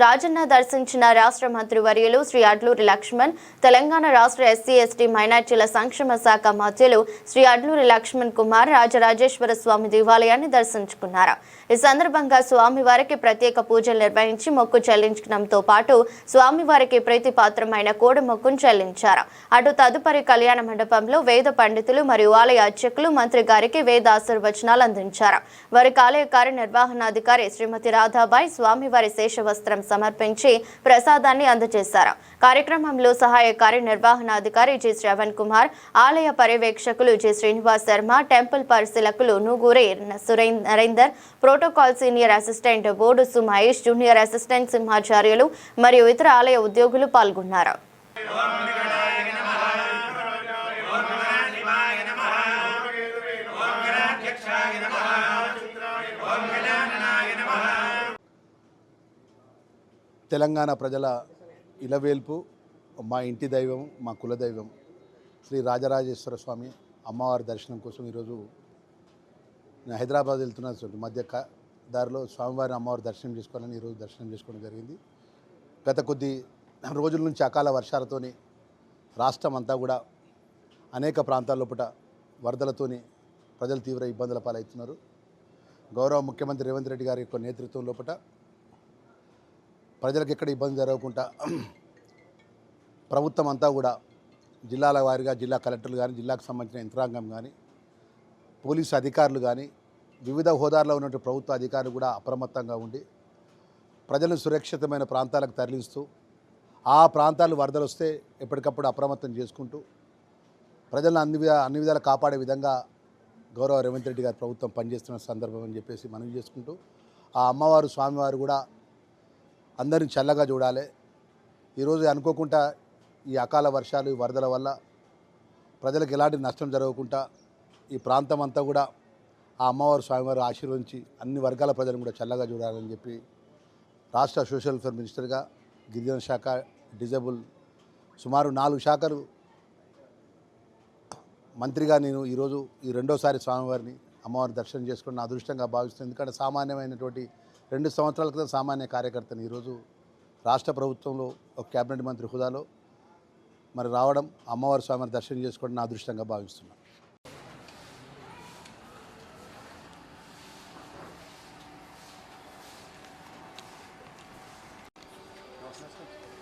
రాజన్న దర్శించిన రాష్ట్ర మంత్రి వర్యులు శ్రీ అడ్లూరి లక్ష్మణ్ తెలంగాణ రాష్ట్ర ఎస్సీ ఎస్టీ మైనార్టీల సంక్షేమ శాఖ మంత్రులు శ్రీ అడ్లూరి లక్ష్మణ్ కుమార్ రాజరాజేశ్వర స్వామి దేవాలయాన్ని దర్శించుకున్నారు. ఈ సందర్భంగా స్వామివారికి ప్రత్యేక పూజలు నిర్వహించి మొక్కు చెల్లించడంతో పాటు స్వామివారికి ప్రీతిపాత్రమైన కోడి మొక్కును చెల్లించారు. అటు తదుపరి కళ్యాణ మండపంలో వేద పండితులు మరియు ఆలయ అర్చకులు మంత్రి గారికి వేద ఆశీర్వచనాలు అందించారు. వారికి ఆలయ కార్యనిర్వహణాధికారి శ్రీమతి రాధాబాయి స్వామివారి శేషవస్త్రం సమర్పించి ప్రసాదాన్ని అందజేశారు. కార్యక్రమంలో సహాయ కార్యనిర్వహణాధికారి జి శ్రవణ్ కుమార్ ఆలయ పర్యవేక్షకులు జి శ్రీనివాస్ శర్మ టెంపుల్ పరిశీలకులు Nuguri Narender protocol senior assistant board Sumahesh junior assistant Simhacharyulu మరియు ఇతర ఆలయ ఉద్యోగులు పాల్గొన్నారు. తెలంగాణ ప్రజల ఇలవేల్పు మా ఇంటి దైవం మా కులదైవం శ్రీ రాజరాజేశ్వర స్వామి అమ్మవారి దర్శనం కోసం ఈరోజు నేను హైదరాబాద్ వెళ్తున్న మధ్య క- దారిలో స్వామివారి అమ్మవారి దర్శనం చేసుకోవాలని ఈరోజు దర్శనం చేసుకోవడం జరిగింది. గత కొద్ది రోజుల నుంచి అకాల వర్షాలతోని రాష్ట్రం అంతా కూడా అనేక ప్రాంతాల లోపల వరదలతోని ప్రజలు తీవ్ర ఇబ్బందుల పాలవుతున్నారు. గౌరవ ముఖ్యమంత్రి రేవంత్ రెడ్డి గారి యొక్క నేతృత్వం లోపల ప్రజలకు ఎక్కడ ఇబ్బంది జరగకుండా ప్రభుత్వం అంతా కూడా జిల్లాల వారీగా జిల్లా కలెక్టర్లు కానీ జిల్లాకు సంబంధించిన యంత్రాంగం కానీ పోలీసు అధికారులు కానీ వివిధ హోదాల్లో ఉన్నటువంటి ప్రభుత్వ అధికారులు కూడా అప్రమత్తంగా ఉండి ప్రజలను సురక్షితమైన ప్రాంతాలకు తరలిస్తూ ఆ ప్రాంతాలు వరదలు వస్తే ఎప్పటికప్పుడు అప్రమత్తం చేసుకుంటూ ప్రజలను అన్ని విధ అన్ని విధాలు కాపాడే విధంగా గౌరవ రేవంత్ రెడ్డి గారి ప్రభుత్వం పనిచేస్తున్న సందర్భం అని చెప్పేసి మనం చేసుకుంటూ ఆ అమ్మవారు స్వామివారు కూడా అందరిని చల్లగా చూడాలి. ఈరోజు అనుకోకుండా ఈ అకాల వర్షాలు ఈ వరదల వల్ల ప్రజలకు ఎలాంటి నష్టం జరగకుండా ఈ ప్రాంతం అంతా కూడా ఆ అమ్మవారు స్వామివారు ఆశీర్వదించి అన్ని వర్గాల ప్రజలను కూడా చల్లగా చూడాలని చెప్పి రాష్ట్ర సోషల్ వెల్ఫేర్ మినిస్టర్గా గిరిజన శాఖ డిజబుల్ సుమారు నాలుగు శాఖలు మంత్రిగా నేను ఈరోజు ఈ రెండోసారి స్వామివారిని అమ్మవారిని దర్శనం చేసుకుని నా అదృష్టంగా భావిస్తున్నాను ఎందుకంటే సామాన్యమైనటువంటి రెండు సంవత్సరాల క్రితం సామాన్య కార్యకర్తను ఈరోజు రాష్ట్ర ప్రభుత్వంలో ఒక కేబినెట్ మంత్రి హుదాలో మరి రావడం అమ్మవారి స్వామిని దర్శనం చేసుకోవడం నా అదృష్టంగా భావిస్తున్నాను Thank